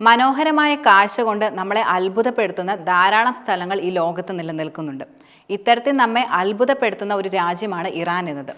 മനോഹരമായ കാഴ്ച കൊണ്ട് നമ്മളെ അത്ഭുതപ്പെടുത്തുന്ന ധാരാളം സ്ഥലങ്ങൾ ഈ ലോകത്ത് നിലനിൽക്കുന്നുണ്ട്. ഇത്തരത്തിൽ നമ്മെ അത്ഭുതപ്പെടുത്തുന്ന ഒരു രാജ്യമാണ് ഇറാൻ എന്നത്.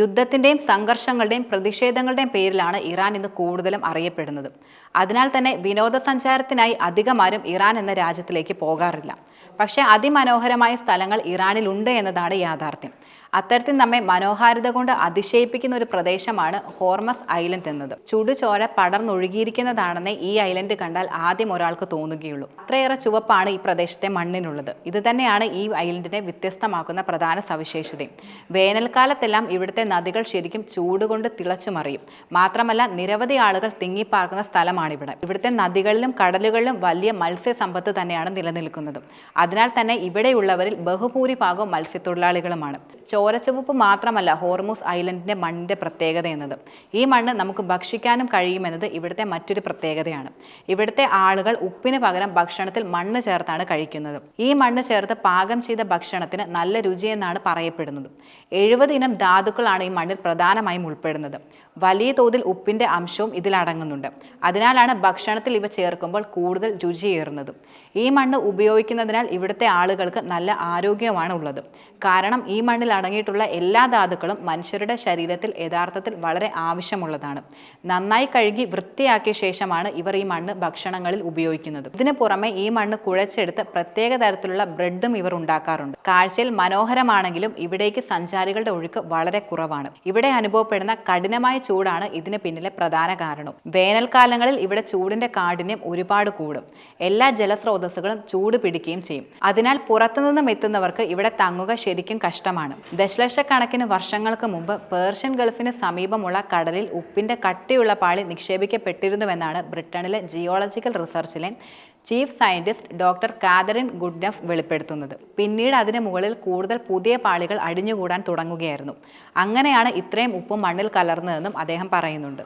യുദ്ധത്തിന്റെയും സംഘർഷങ്ങളുടെയും പ്രതിഷേധങ്ങളുടെയും പേരിലാണ് ഇറാൻ ഇന്ന് കൂടുതലും അറിയപ്പെടുന്നത്. അതിനാൽ തന്നെ വിനോദസഞ്ചാരത്തിനായി അധികമാരും ഇറാൻ എന്ന രാജ്യത്തിലേക്ക് പോകാറില്ല. പക്ഷേ അതിമനോഹരമായ സ്ഥലങ്ങൾ ഇറാനിലുണ്ട് എന്നതാണ് യാഥാർത്ഥ്യം. അത്തരത്തിൽ നമ്മെ മനോഹാരിത കൊണ്ട് അതിശയിപ്പിക്കുന്ന ഒരു പ്രദേശമാണ് ഹോർമസ് ഐലൻഡ് എന്നത്. ചുടുചോര പടർന്നൊഴുകിയിരിക്കുന്നതാണെന്ന് ഈ ഐലൻഡ് കണ്ടാൽ ആദ്യം ഒരാൾക്ക് തോന്നുകയുള്ളൂ. അത്രയേറെ ചുവപ്പാണ് ഈ പ്രദേശത്തെ മണ്ണിനുള്ളത്. ഇത് തന്നെയാണ് ഈ ഐലൻഡിനെ വ്യത്യസ്തമാക്കുന്ന പ്രധാന സവിശേഷതയും. വേനൽക്കാലത്തെല്ലാം ഇവിടുത്തെ നദികൾ ശരിക്കും ചൂടുകൊണ്ട് തിളച്ചു മറിയും. മാത്രമല്ല നിരവധി ആളുകൾ തിങ്ങിപ്പാർക്കുന്ന സ്ഥലമാണിവിടെ. ഇവിടുത്തെ നദികളിലും കടലുകളിലും വലിയ മത്സ്യസമ്പത്ത് തന്നെയാണ് നിലനിൽക്കുന്നത്. അതിനാൽ തന്നെ ഇവിടെയുള്ളവരിൽ ബഹുഭൂരിഭാഗവും മത്സ്യത്തൊഴിലാളികളുമാണ്. ചോരച്ചുവപ്പ് മാത്രമല്ല ഹോർമൂസ് ഐലൻഡിന്റെ മണ്ണിന്റെ പ്രത്യേകത എന്നത്. ഈ മണ്ണ് നമുക്ക് ഭക്ഷിക്കാനും കഴിയുമെന്നത് ഇവിടുത്തെ മറ്റൊരു പ്രത്യേകതയാണ്. ഇവിടുത്തെ ആളുകൾ ഉപ്പിന് പകരം ഭക്ഷണത്തിൽ മണ്ണ് ചേർത്താണ് കഴിക്കുന്നത്. ഈ മണ്ണ് ചേർത്ത് പാകം ചെയ്ത ഭക്ഷണത്തിന് നല്ല രുചിയെന്നാണ് പറയപ്പെടുന്നത്. എഴുപത് ഇനം ധാതുക്കളാണ് ഈ മണ്ണിൽ പ്രധാനമായും ഉൾപ്പെടുന്നത്. വലിയ തോതിൽ ഉപ്പിന്റെ അംശവും ഇതിലടങ്ങുന്നുണ്ട് അതിനാലാണ് ഭക്ഷണത്തിൽ ഇവ ചേർക്കുമ്പോൾ കൂടുതൽ രുചിയേറുന്നത്. ഈ മണ്ണ് ഉപയോഗിക്കുന്നതിനാൽ ഇവിടുത്തെ ആളുകൾക്ക് നല്ല ആരോഗ്യമാണ് ഉള്ളത്. കാരണം ഈ മണ്ണിൽ അടങ്ങിയിട്ടുള്ള എല്ലാ ധാതുക്കളും മനുഷ്യരുടെ ശരീരത്തിൽ യഥാർത്ഥത്തിൽ വളരെ ആവശ്യമുള്ളതാണ്. നന്നായി കഴുകി വൃത്തിയാക്കിയ ശേഷമാണ് ഇവർ ഈ മണ്ണ് ഭക്ഷണങ്ങളിൽ ഉപയോഗിക്കുന്നത്. ഇതിന് പുറമെ ഈ മണ്ണ് കുഴച്ചെടുത്ത് പ്രത്യേക തരത്തിലുള്ള ബ്രെഡും ഇവർ ഉണ്ടാക്കാറുണ്ട്. കാഴ്ചയിൽ മനോഹരമാണെങ്കിലും ഇവിടേക്ക് സഞ്ചാരികളുടെ ഒഴുക്ക് വളരെ കുറവാണ്. ഇവിടെ അനുഭവപ്പെടുന്ന കഠിനമായ ചൂടാണ് ഇതിന് പിന്നിലെ പ്രധാന കാരണം. വേനൽക്കാലങ്ങളിൽ ഇവിടെ ചൂടിന്റെ കാഠിന്യം ഒരുപാട് കൂടും. എല്ലാ ജലസ്രോതസ്സുകളും ചൂട് പിടിക്കുകയും ചെയ്യും. അതിനാൽ പുറത്തുനിന്നും എത്തുന്നവർക്ക് ഇവിടെ തങ്ങുക ശരിക്കും കഷ്ടമാണ്. ദശലക്ഷക്കണക്കിന് വർഷങ്ങൾക്ക് മുമ്പ് പേർഷ്യൻ ഗൾഫിന് സമീപമുള്ള കടലിൽ ഉപ്പിന്റെ കട്ടിയുള്ള പാളി നിക്ഷേപിക്കപ്പെട്ടിരുന്നുവെന്നാണ് ബ്രിട്ടനിലെ geological റിസർച്ചിലെ chief scientist doctor Catherine Goodenough വെളിപ്പെടുത്തുന്നത്. പിന്നീട് അതിന് മുകളിൽ കൂടുതൽ പുതിയ പാളികൾ അടിഞ്ഞുകൂടാൻ തുടങ്ങുകയായിരുന്നു. അങ്ങനെയാണ് ഇത്രയും ഉപ്പ് മണ്ണിൽ കലർന്നതെന്നും അദ്ദേഹം പറയുന്നുണ്ട്.